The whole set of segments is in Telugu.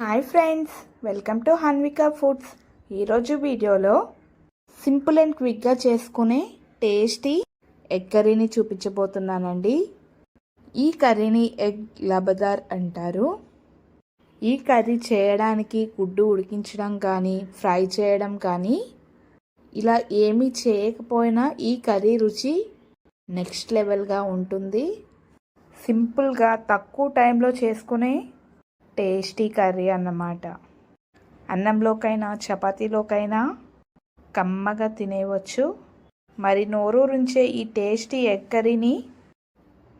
Hi friends welcome to Hanvika foods. ఈరోజు వీడియోలో సింపుల్ అండ్ క్విక్గా చేసుకునే టేస్టీ ఎగ్ కర్రీని చూపించబోతున్నానండి. ఈ కర్రీని ఎగ్ లబదార్ అంటారు. ఈ కర్రీ చేయడానికి గుడ్డు ఉడికించడం కానీ ఫ్రై చేయడం కానీ ఇలా ఏమీ చేయకపోయినా ఈ కర్రీ రుచి నెక్స్ట్ లెవెల్గా ఉంటుంది. సింపుల్గా తక్కువ టైంలో చేసుకునే టేస్టీ కర్రీ అన్నమాట. అన్నంలోకైనా చపాతీలోకైనా కమ్మగా తినేయవచ్చు మరి నోరూరుంచే ఈ టేస్టీ ఎగ్ కర్రీని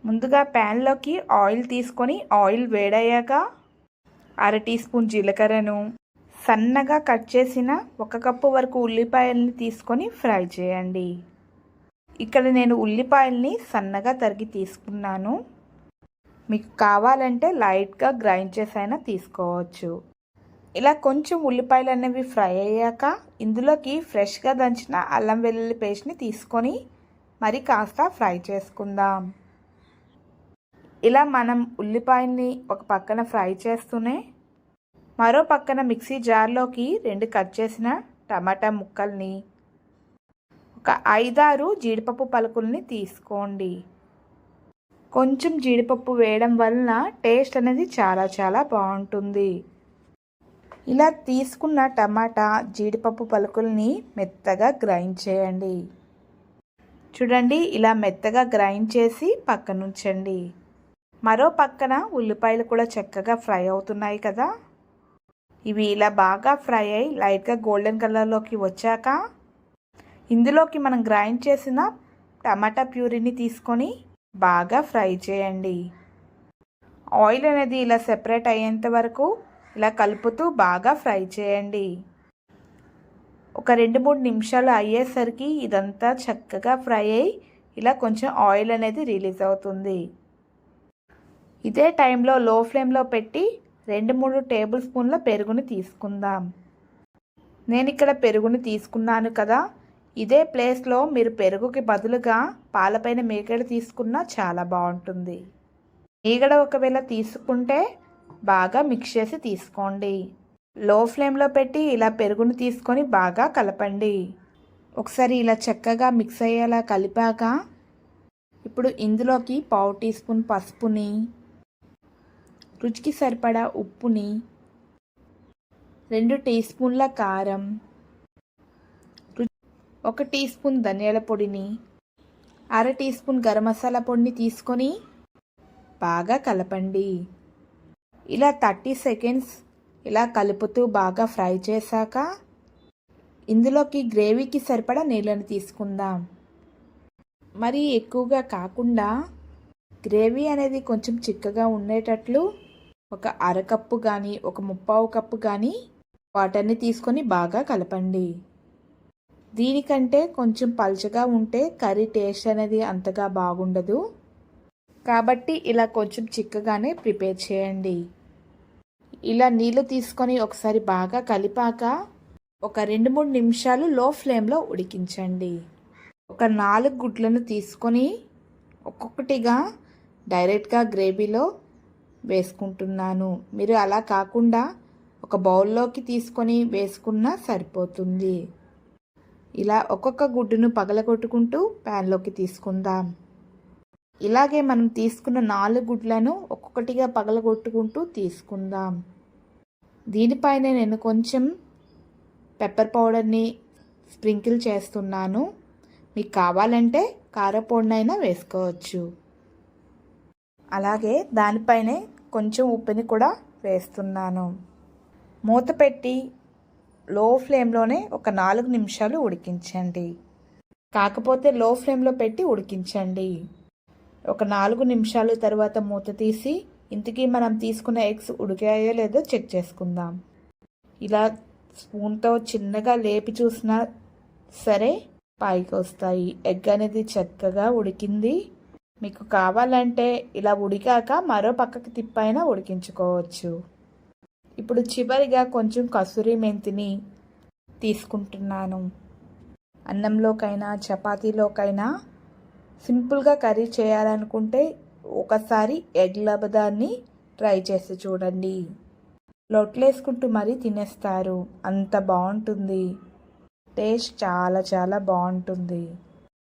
ముందుగా ప్యాన్లోకి ఆయిల్ తీసుకొని ఆయిల్ వేడయ్యాక అర టీ స్పూన్ జీలకర్రను సన్నగా కట్ చేసిన ఒక కప్పు వరకు ఉల్లిపాయల్ని తీసుకొని ఫ్రై చేయండి. ఇక్కడ నేను ఉల్లిపాయల్ని సన్నగా తరిగి తీసుకున్నాను. మీకు కావాలంటే లైట్గా గ్రైండ్ చేసైనా తీసుకోవచ్చు. ఇలా కొంచెం ఉల్లిపాయలు అనేవి ఫ్రై అయ్యాక ఇందులోకి ఫ్రెష్గా దంచిన అల్లం వెల్లుల్లి పేస్ట్ని తీసుకొని మరి కాస్త ఫ్రై చేసుకుందాం. ఇలా మనం ఉల్లిపాయల్ని ఒక పక్కన ఫ్రై చేస్తూనే మరో పక్కన మిక్సీ జార్లోకి రెండు కట్ చేసిన టమాటా ముక్కల్ని ఒక ఐదారు జీడిపప్పు పలుకుల్ని తీసుకోండి. కొంచెం జీడిపప్పు వేయడం వలన టేస్ట్ అనేది చాలా చాలా బాగుంటుంది. ఇలా తీసుకున్న టమాటా జీడిపప్పు పలుకుల్ని మెత్తగా గ్రైండ్ చేయండి. చూడండి ఇలా మెత్తగా గ్రైండ్ చేసి పక్కనుంచండి. మరో పక్కన ఉల్లిపాయలు కూడా చక్కగా ఫ్రై అవుతున్నాయి కదా. ఇవి ఇలా బాగా ఫ్రై అయి లైట్గా గోల్డెన్ కలర్లోకి వచ్చాక ఇందులోకి మనం గ్రైండ్ చేసిన టమాటా ప్యూరీని తీసుకొని బాగా ఫ్రై చేయండి. ఆయిల్ అనేది ఇలా సెపరేట్ అయ్యేంత వరకు ఇలా కలుపుతూ బాగా ఫ్రై చేయండి. ఒక రెండు మూడు నిమిషాలు అయ్యేసరికి ఇదంతా చక్కగా ఫ్రై అయ్యి ఇలా కొంచెం ఆయిల్ అనేది రిలీజ్ అవుతుంది. ఇదే టైంలో లో ఫ్లేమ్లో పెట్టి రెండు మూడు టేబుల్ స్పూన్ల పెరుగుని తీసుకుందాం. నేను ఇక్కడ పెరుగుని తీసుకున్నాను కదా ఇదే ప్లేస్లో మీరు పెరుగుకి బదులుగా పాలపైన మీగడ తీసుకున్నా చాలా బాగుంటుంది. మీగడ ఒకవేళ తీసుకుంటే బాగా మిక్స్ చేసి తీసుకోండి. లో ఫ్లేమ్లో పెట్టి ఇలా పెరుగును తీసుకొని బాగా కలపండి. ఒకసారి ఇలా చక్కగా మిక్స్ అయ్యేలా కలిపాక ఇప్పుడు ఇందులోకి పావు టీ స్పూన్ పసుపుని రుచికి సరిపడా ఉప్పుని రెండు టీ స్పూన్ల కారం ఒక టీ స్పూన్ ధనియాల పొడిని అర టీ స్పూన్ గరం మసాలా పొడిని తీసుకొని బాగా కలపండి. ఇలా థర్టీ సెకండ్స్ ఇలా కలుపుతూ బాగా ఫ్రై చేశాక ఇందులోకి గ్రేవీకి సరిపడా నీళ్ళని తీసుకుందాం. మరి ఎక్కువగా కాకుండా గ్రేవీ అనేది కొంచెం చిక్కగా ఉండేటట్లు ఒక అరకప్పు కానీ ఒక ముప్పావు కప్పు కానీ వాటర్ని తీసుకొని బాగా కలపండి. దీనికంటే కొంచెం పలుచగా ఉంటే కర్రీ టేస్ట్ అనేది అంతగా బాగుండదు. కాబట్టి ఇలా కొంచెం చిక్కగానే ప్రిపేర్ చేయండి. ఇలా నీళ్ళు తీసుకొని ఒకసారి బాగా కలిపాక ఒక రెండు మూడు నిమిషాలు లో ఫ్లేమ్లో ఉడికించండి. ఒక నాలుగు గుడ్లను తీసుకొని ఒక్కొక్కటిగా డైరెక్ట్గా గ్రేవీలో వేసుకుంటున్నాను. మీరు అలా కాకుండా ఒక బౌల్లోకి తీసుకొని వేసుకున్నా సరిపోతుంది. ఇలా ఒక్కొక్క గుడ్డును పగలగొట్టుకుంటూ ప్యాన్లోకి తీసుకుందాం. ఇలాగే మనం తీసుకున్న నాలుగు గుడ్లను ఒక్కొక్కటిగా పగలగొట్టుకుంటూ తీసుకుందాం. దీనిపైన నేను కొంచెం పెప్పర్ పౌడర్ని స్ప్రింకిల్ చేస్తున్నాను. మీకు కావాలంటే కారపొడినైనా వేసుకోవచ్చు. అలాగే దానిపైనే కొంచెం ఉప్పుని కూడా వేస్తున్నాను. మూత పెట్టి లో ఫ్లేమ్లోనే ఒక నాలుగు నిమిషాలు ఉడికించండి. కాకపోతే లో ఫ్లేమ్లో పెట్టి ఉడికించండి. ఒక నాలుగు నిమిషాలు తర్వాత మూత తీసి ఇంతకీ మనం తీసుకున్న ఎగ్స్ ఉడికాయో లేదో చెక్ చేసుకుందాం. ఇలా స్పూన్తో చిన్నగా లేపి చూసినా సరే పైకి వస్తాయి. ఎగ్ అనేది చక్కగా ఉడికింది. మీకు కావాలంటే ఇలా ఉడికాక మరో పక్కకి తిప్పైనా ఉడికించుకోవచ్చు. ఇప్పుడు చివరిగా కొంచెం కసూరి మెంతిని తీసుకుంటున్నాను. అన్నంలోకైనా చపాతీలోకైనా సింపుల్గా కర్రీ చేయాలనుకుంటే ఒకసారి ఎగ్ లబదాన్ని ట్రై చేసి చూడండి. లొట్లేసుకుంటూ మరీ తినేస్తారు. అంత బాగుంటుంది. టేస్ట్ చాలా చాలా బాగుంటుంది.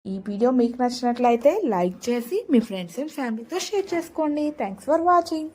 ఈ వీడియో మీకు నచ్చినట్లయితే లైక్ చేసి మీ ఫ్రెండ్స్ అండ్ ఫ్యామిలీతో షేర్ చేసుకోండి. Thanks for watching.